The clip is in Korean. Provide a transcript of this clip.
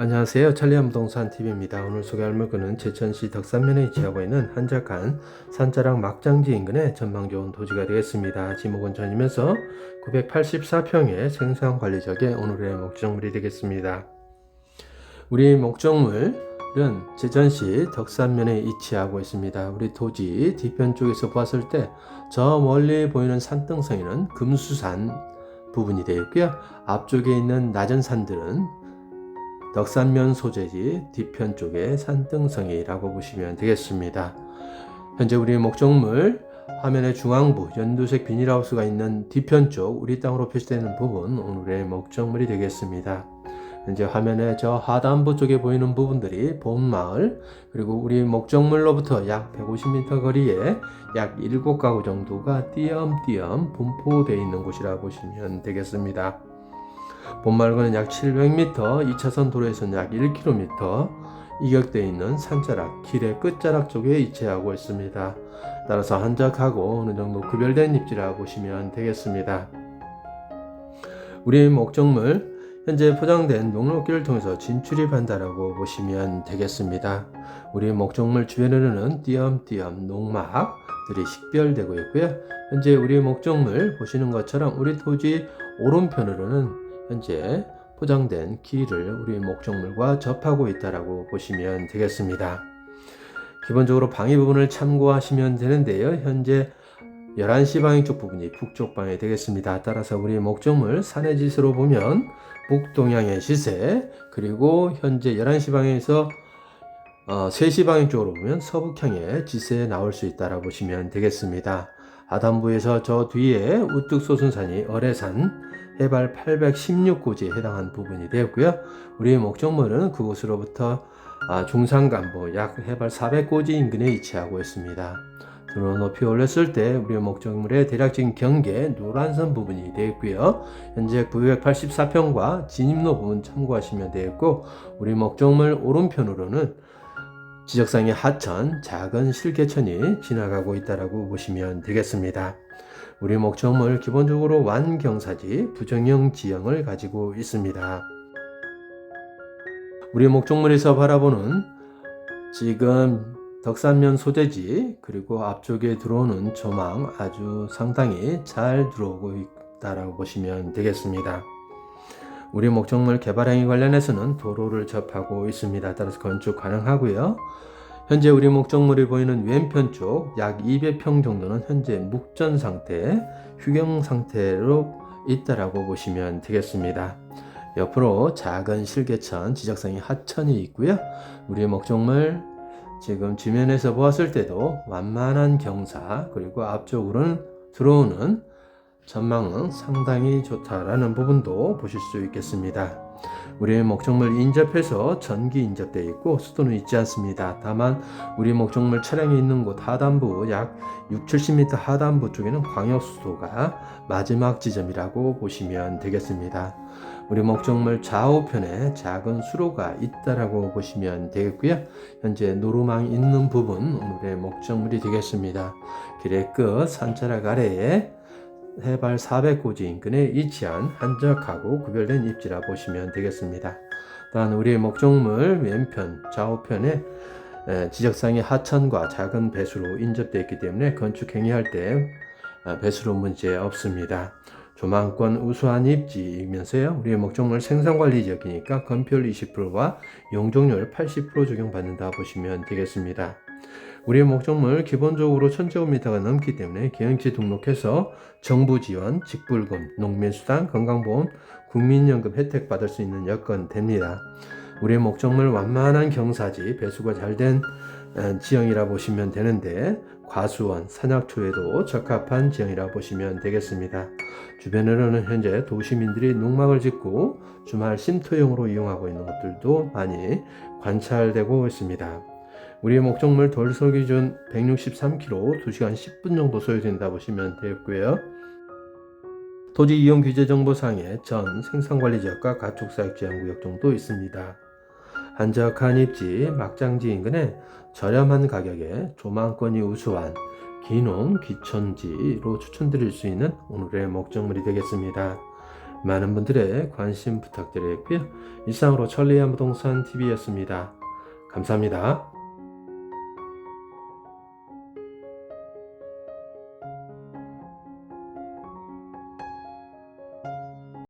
안녕하세요. 찰리암 부동산 TV입니다. 오늘 소개할 물건은 제천시 덕산면에 위치하고 있는 한적한 산자락 막장지 인근의 전망 좋은 토지가 되겠습니다. 지목은 전이면서 984평의 생산 관리적의 오늘의 목적물이 되겠습니다. 우리 목적물은 제천시 덕산면에 위치하고 있습니다. 우리 토지 뒤편 쪽에서 봤을 때 저 멀리 보이는 산등성이는 금수산 부분이 되어 있고요. 앞쪽에 있는 낮은 산들은 덕산면 소재지 뒤편 쪽에 산등성이라고 보시면 되겠습니다. 현재 우리 목적물 화면의 중앙부 연두색 비닐하우스가 있는 뒤편 쪽 우리 땅으로 표시되는 부분 오늘의 목적물이 되겠습니다. 현재 화면의 저 하단부 쪽에 보이는 부분들이 봄마을 그리고 우리 목적물로부터 약 150m 거리에 약 7가구 정도가 띄엄띄엄 분포되어 있는 곳이라 보시면 되겠습니다. 본마을과는 약 700m, 2차선 도로에서는 약 1km 이격되어 있는 산자락, 길의 끝자락 쪽에 위치하고 있습니다. 따라서 한적하고 어느 정도 구별된 입지라 보시면 되겠습니다. 우리 목적물 현재 포장된 농로길을 통해서 진출입한다라고 보시면 되겠습니다. 우리 목적물 주변에는 띄엄띄엄 농막들이 식별되고 있고요. 현재 우리 목적물 보시는 것처럼 우리 토지 오른편으로는 현재 포장된 길을 우리 목적물과 접하고 있다라고 보시면 되겠습니다. 기본적으로 방위 부분을 참고하시면 되는데요. 현재 11시 방향 쪽 부분이 북쪽 방향이 되겠습니다. 따라서 우리 목적물 산의 지수로 보면 북동향의 시세 그리고 현재 11시 방향에서 어, 3시 방향 쪽으로 보면 서북향의 지세에 나올 수 있다라 보시면 되겠습니다. 하단부에서 저 뒤에 우뚝 솟은 산이 어뢰산 해발 816고지에 해당한 부분이 되었고요. 우리의 목적물은 그곳으로부터 아, 중산간부 약 해발 400고지 인근에 위치하고 있습니다. 드론 높이 올렸을 때 우리의 목적물의 대략적인 경계 노란선 부분이 되겠고요. 현재 984평과 진입로 부분 참고하시면 되겠고 우리 목적물 오른편으로는 지적상의 하천, 작은 실개천이 지나가고 있다라고 보시면 되겠습니다. 우리 목적물 기본적으로 완경사지 부정형 지형을 가지고 있습니다. 우리 목적물에서 바라보는 지금 덕산면 소재지 그리고 앞쪽에 들어오는 조망 아주 상당히 잘 들어오고 있다라고 보시면 되겠습니다. 우리 목적물 개발 행위 관련해서는 도로를 접하고 있습니다. 따라서 건축 가능하고요. 현재 우리 목적물이 보이는 왼편 쪽 약 200평 정도는 현재 묵전 상태, 휴경 상태로 있다라고 보시면 되겠습니다. 옆으로 작은 실개천, 지적성이 하천이 있고요. 우리 목적물 지금 지면에서 보았을 때도 완만한 경사 그리고 앞쪽으로는 들어오는 전망은 상당히 좋다라는 부분도 보실 수 있겠습니다. 우리의 목적물 인접해서 전기 인접되어 있고 수도는 있지 않습니다. 다만 우리 목적물 차량이 있는 곳 하단부 약 6, 70m 하단부 쪽에는 광역 수도가 마지막 지점이라고 보시면 되겠습니다. 우리 목적물 좌우편에 작은 수로가 있다라고 보시면 되겠고요. 현재 노루망 있는 부분 오늘의 목적물이 되겠습니다. 길의 끝 산자락 아래에 해발 400고지 인근에 위치한 한적하고 구별된 입지라 보시면 되겠습니다. 또한 우리의 목적물 왼편 좌우편에 지적상의 하천과 작은 배수로 인접되어 있기 때문에 건축 행위할 때 배수로 문제 없습니다. 조망권 우수한 입지이면서요. 우리의 목적물 생산관리 지역이니까 건폐율 20%와 용적률 80% 적용받는다 보시면 되겠습니다. 우리의 목적물 기본적으로 1000제곱미터가 넘기 때문에 계층지 등록해서 정부 지원, 직불금, 농민수당, 건강보험, 국민연금 혜택 받을 수 있는 여건 됩니다. 우리의 목적물 완만한 경사지, 배수가 잘 된 지형이라 보시면 되는데 과수원, 산악초에도 적합한 지형이라 보시면 되겠습니다. 주변으로는 현재 도시민들이 농막을 짓고 주말 쉼터용으로 이용하고 있는 것들도 많이 관찰되고 있습니다. 우리의 목적물 돌소 기준 163km 2시간 10분 정도 소요된다 보시면 되겠고요. 토지 이용 규제 정보상에 전 생산관리 지역과 가축사육 제한구역 정도 있습니다. 한적한 입지 막장지 인근에 저렴한 가격에 조망권이 우수한 기농 귀촌지로 추천드릴 수 있는 오늘의 목적물이 되겠습니다. 많은 분들의 관심 부탁드리고요. 이상으로 천리안 부동산 TV였습니다. 감사합니다.